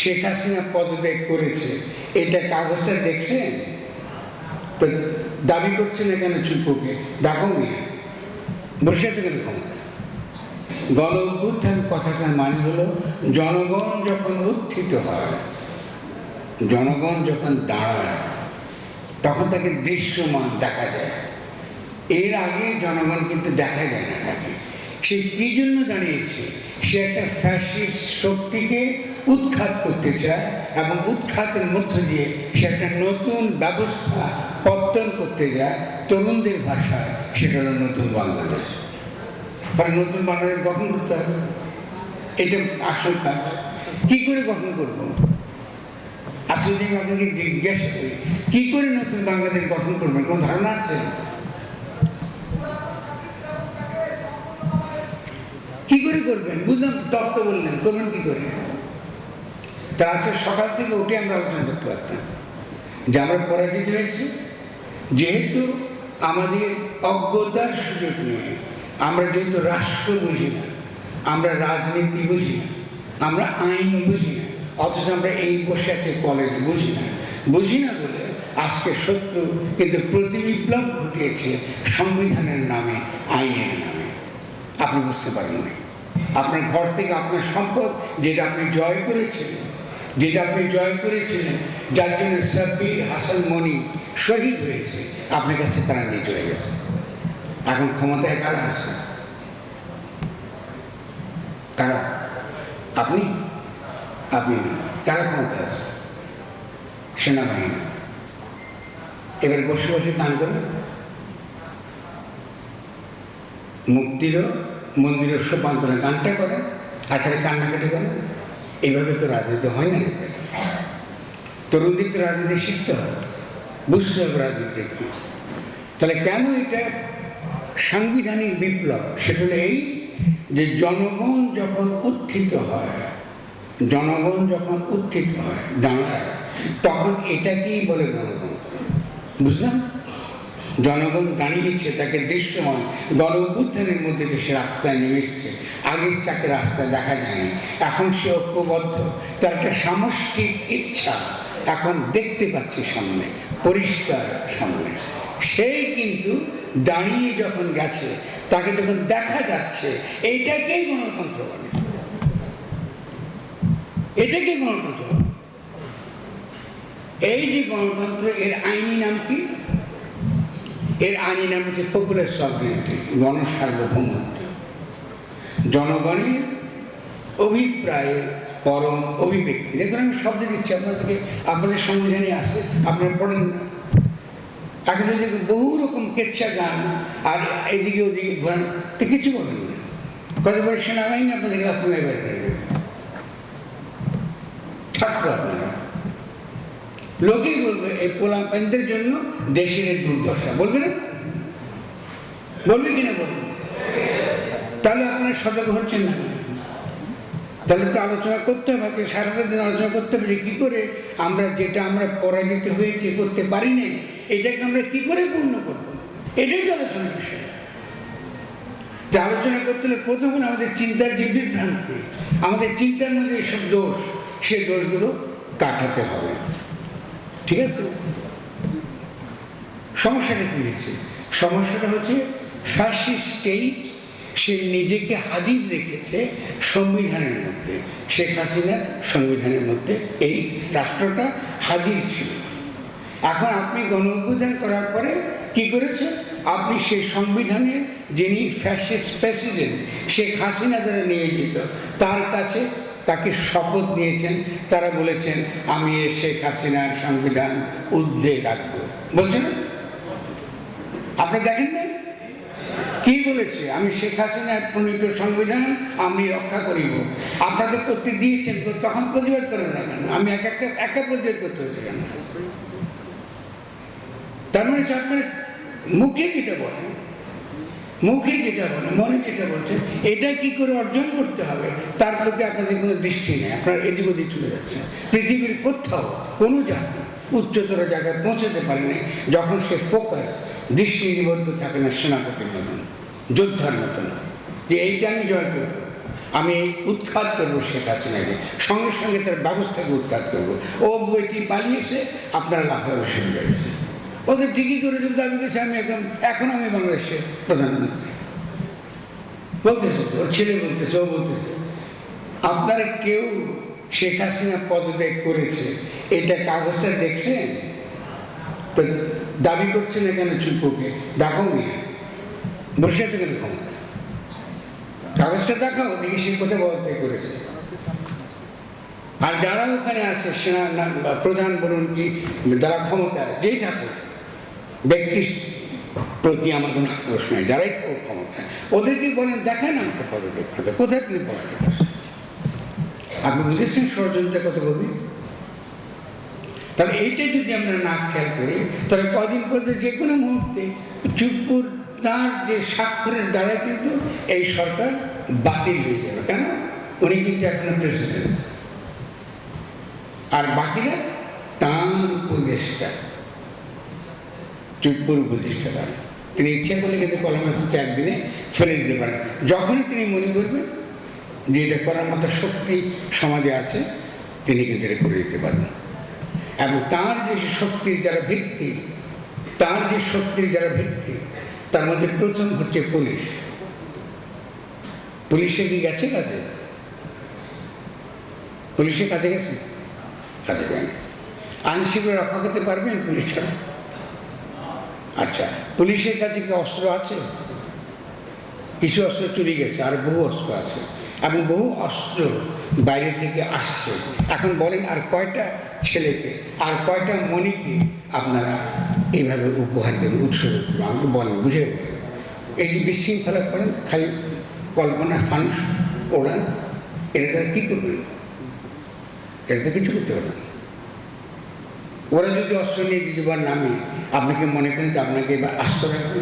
শেখ হাসিনা পদত্যাগ করেছে। এটা কাগজটা দেখছেন? তো দাবি করছে না কেন চুপুকে দেখো নিয়ে বসে আছে কেন ক্ষমতা গণ অভ্যুত্থান কথাটার মানে হলো, জনগণ যখন উত্থিত হয়, জনগণ যখন দাঁড়ায়, তখন তাকে দৃশ্যমান দেখা যায়। এর আগে জনগণ কিন্তু দেখা যায় না তাকে। সে কী জন্য দাঁড়িয়েছে? সে একটা ফ্যাসিস্ট শক্তিকে উৎখাত করতে চায় এবং উৎখাতের মধ্য দিয়ে সে একটা নতুন ব্যবস্থা পত্তন করতে যায় তরুণদের ভাষায়, সেটা হলো নতুন বাংলাদেশ। মানে নতুন বাংলাদেশ গঠন করতে হবে। এটা আসল কাজ। কী করে গঠন করব? আসলে যদি আপনাকে জিজ্ঞাসা করি, কী করে নতুন বাংলাদেশ গঠন করবেন কোনো ধারণা আছে? কি করে করবেন? বুঝলাম, তত্ত্ব বললেন, করবেন কি করে? তা আছে, সকাল থেকে উঠে আমরা আলোচনা করতে পারতাম। যে আমরা পরাজিত হয়েছি, যেহেতু আমাদের অজ্ঞতার সুযোগ নেই, আমরা যেহেতু রাষ্ট্র বুঝি না, আমরা রাজনীতি বুঝি না, আমরা আইন বুঝি না, অথচ আমরা এই বসে আছে কলেজে, বুঝি না। বুঝি না বলে আজকে শত্রু কিন্তু প্রতিবিপ্লব ঘটিয়েছে সংবিধানের নামে, আইনের নামে। আপনি বুঝতে পারেন না আপনার ঘর থেকে আপনার সম্পদ, যেটা আপনি জয় করেছিলেন যেটা আপনি জয় করেছিলেন, যার জন্য সাব্বির হাসান মনি শহীদ হয়েছে। আপনার কাছে তারা নিয়ে চলে গেছে। এখন ক্ষমতায় কারা আছে? কারা আপনি? আপনি না কারা ক্ষমতায় আছে? সেনাবাহিনী। এবার বসে বসে গান করেন মুক্তিরও মন্দিরের সোপান্তরে গানটা করে আর কান্নাকাটি করে এইভাবে তো রাজনীতি হয় না। তরুণদের তো রাজনীতি শিখতে হবে। বুঝতে হবে রাজনীতি কি। তাহলে কেন এটা সাংবিধানিক বিপ্লব? সেটা এই যে জনগণ যখন উত্থিত হয়, জনগণ যখন উত্থিত হয় দাঁড়ায়, তখন এটাকেই বলে গণতন্ত্র। বুঝলাম? জনগণ দাঁড়িয়েছে, তাকে দৃশ্যমান গণ অভ্যুত্থানের মধ্যে সে রাস্তায় নেমেছে, আগের চাকে রাস্তায় দেখা যায়নি। এখন সে ঐক্যবদ্ধ, তার একটা সামষ্টিক ইচ্ছা এখন দেখতে পাচ্ছি সামনে, পরিষ্কার সামনে। সেই কিন্তু দাঁড়িয়ে যখন গেছে, তাকে যখন দেখা যাচ্ছে এইটাকেই গণতন্ত্র বলে। এটাকেই গণতন্ত্র এই যে গণতন্ত্র, এর আইনি নাম কি? এর আইনি নাম হচ্ছে পপুলার সভরেন্টি গণসার্বভৌমত্ব। জনগণের অভিপ্রায়ের পরম অভিব্যক্তি। দেখুন, আমি শব্দ দিচ্ছি, আপনাদেরকে, আপনাদের সংবিধানে আছে, আপনারা পড়েন না। এখন যদি বহু রকম কেচ্ছা গান, আর এদিকে ওদিকে ঘোরান, তো কিছু বলেন না। কতবার সেনাবাহিনী আপনাদেরকে রাস্তায় বের করে দেবে। ছাত্র আপনারা। লোকেই বলবে, এই পোলাপাইনদের জন্য দেশের এই দুর্দশা বলবে না? বলবে কিনা বলবে তাহলে আপনারা সতর্ক হচ্ছেন না তাহলে তো আলোচনা করতে হবে সারাটা দিন আলোচনা করতে হবে যে কী করে আমরা যেটা আমরা পরাজিত হয়েছে করতে পারি নাই, এটাকে আমরা কী করে পূর্ণ করব? এটাই তো আলোচনার বিষয়। যে আলোচনা করতে হলে প্রথম আমাদের চিন্তার যে বিভ্রান্তি, আমাদের চিন্তার মধ্যে এসব দোষ, সে দোষগুলো কাটাতে হবে। ঠিক আছে? সমস্যাটা কী হয়েছে? সমস্যাটা হচ্ছে ফ্যাসিস্ট স্টেট সে নিজেকে হাজির রেখেছে সংবিধানের মধ্যে। শেখ হাসিনার সংবিধানের মধ্যে। এই রাষ্ট্রটা হাজির ছিল। এখন আপনি গণ অভ্যুত্থান করার পরে কি করেছেন আপনি সেই সংবিধানের যিনি ফ্যাসিস্ট প্রেসিডেন্ট শেখ হাসিনা দ্বারা নিয়োজিত, তার কাছে তাকে শপথ নিয়েছেন। তারা বলেছেন, আমি এ শেখ হাসিনার সংবিধান ঊর্ধ্বে রাখব। বলছেন? আপনি দেখেন না কি বলেছে? আমি শেখ হাসিনার প্রণীত সংবিধান, আমি রক্ষা করিব। আপনাদের করতে দিয়েছেন তখন প্রতিবাদ করেন না কেন? আমি এক একটা একটা প্রতিবাদ করতে হয়েছে কেন? তার মানে আপনার মুখে যেটা বলেন মুখে যেটা বলে, মনে যেটা বলছেন এটা কি করে অর্জন করতে হবে? তার প্রতি আপনাদের কোনো দৃষ্টি নেই, আপনারা এদিক ওদিক চলে যাচ্ছেন। পৃথিবীর কোথাও কোনো জাতি উচ্চতর জায়গায় পৌঁছাতে পারেনি যখন সে ফোকাস দৃষ্টি নিবদ্ধ থাকে না সেনাপতির মতন, যোদ্ধার মতন। যে এইটা আমি জয় করব, আমি উৎখাত করব শেখ হাসিনাকে, সঙ্গে সঙ্গে তার ব্যবস্থাকে উৎখাত করব। ও বইটি পালিয়েছে, আপনারা লাফালাফি হয়েছে ওদের ঠিকই করে যদি দাবি করছে আমি এখন এখন আমি বাংলাদেশের প্রধানমন্ত্রী। বলতেছে ওর ছেলে বলতেছে, ও বলতেছে, আপনারা কেউ শেখ হাসিনা পদত্যাগ করেছে, এটা কাগজটা দেখছেন? তো দাবি করছে না কেন চুপুকে দেখো নিয়ে বসে আছে কেন ক্ষমতা? কাগজটা দেখাও, দেখি সে কোথায় পদত্যাগ করেছে। আর যারা ওখানে আছে সেনা না- প্রধান বলুন কি, যারা ক্ষমতায়, যেই থাকুক ব্যক্তির প্রতি আমার কোনো আক্রোশ নাই। যারাই থাকুক ক্ষমতায়। ওদেরকে বলেন, দেখান আমাকে পদত্যাগ। করতে কোথায় তিনি পদত্যাগ? আপনি বুঝেছেন ষড়যন্ত্র কত গভীর? তাহলে এইটা যদি আমরা না খেয়াল করি, তাহলে কদিন পরে যে কোনো মুহূর্তে চুপ্পুর তার যে স্বাক্ষরের দ্বারা কিন্তু এই সরকার বাতিল হয়ে যাবে। কেন? উনি কিন্তু এখনও প্রেসিডেন্ট আর বাকিরা তাঁর উপদেষ্টা। চুপ্পুর উপদেষ্টা তারা তিনি ইচ্ছা করলে কিন্তু কলমের কিছু একদিনে ফেলে দিতে পারেন। যখনই তিনি মনে করবেন যে এটা করার মতো শক্তি সমাজে আছে, তিনি কিন্তু এটা করে দিতে পারবেন এবং তার যে শক্তির যারা ভিত্তি, তার যে শক্তির যারা ভিত্তি, তার মধ্যে প্রথম হচ্ছে পুলিশ। পুলিশে কি গেছে কাজে? পুলিশের কাজে গেছে? কাজে যায়নি আইন রক্ষা করতে পারবেন পুলিশ ছাড়া? আচ্ছা পুলিশের কাছে কি অস্ত্র আছে? কিছু অস্ত্র চুরি গেছে, আর বহু অস্ত্র আছে। এবং বহু অস্ত্র বাইরে থেকে আসছে। এখন বলেন, আর কয়টা ছেলেকে, আর কয়টা মণিকে আপনারা এইভাবে উপহার দেবেন, উৎসর্গ করবেন? আমাকে বলেন বুঝে বলেন। এই যে বিশৃঙ্খলা করেন, খালি কল্পনা ফানুস ওড়ান, এটা তারা কী করবেন এটা তো কিছু করতে পারবেন। ওরা যদি অস্ত্র নিয়ে দ্বিতীয়বার নামে আপনি কি মনে করেন যে আপনাকে এবার আশ্রয় রাখবে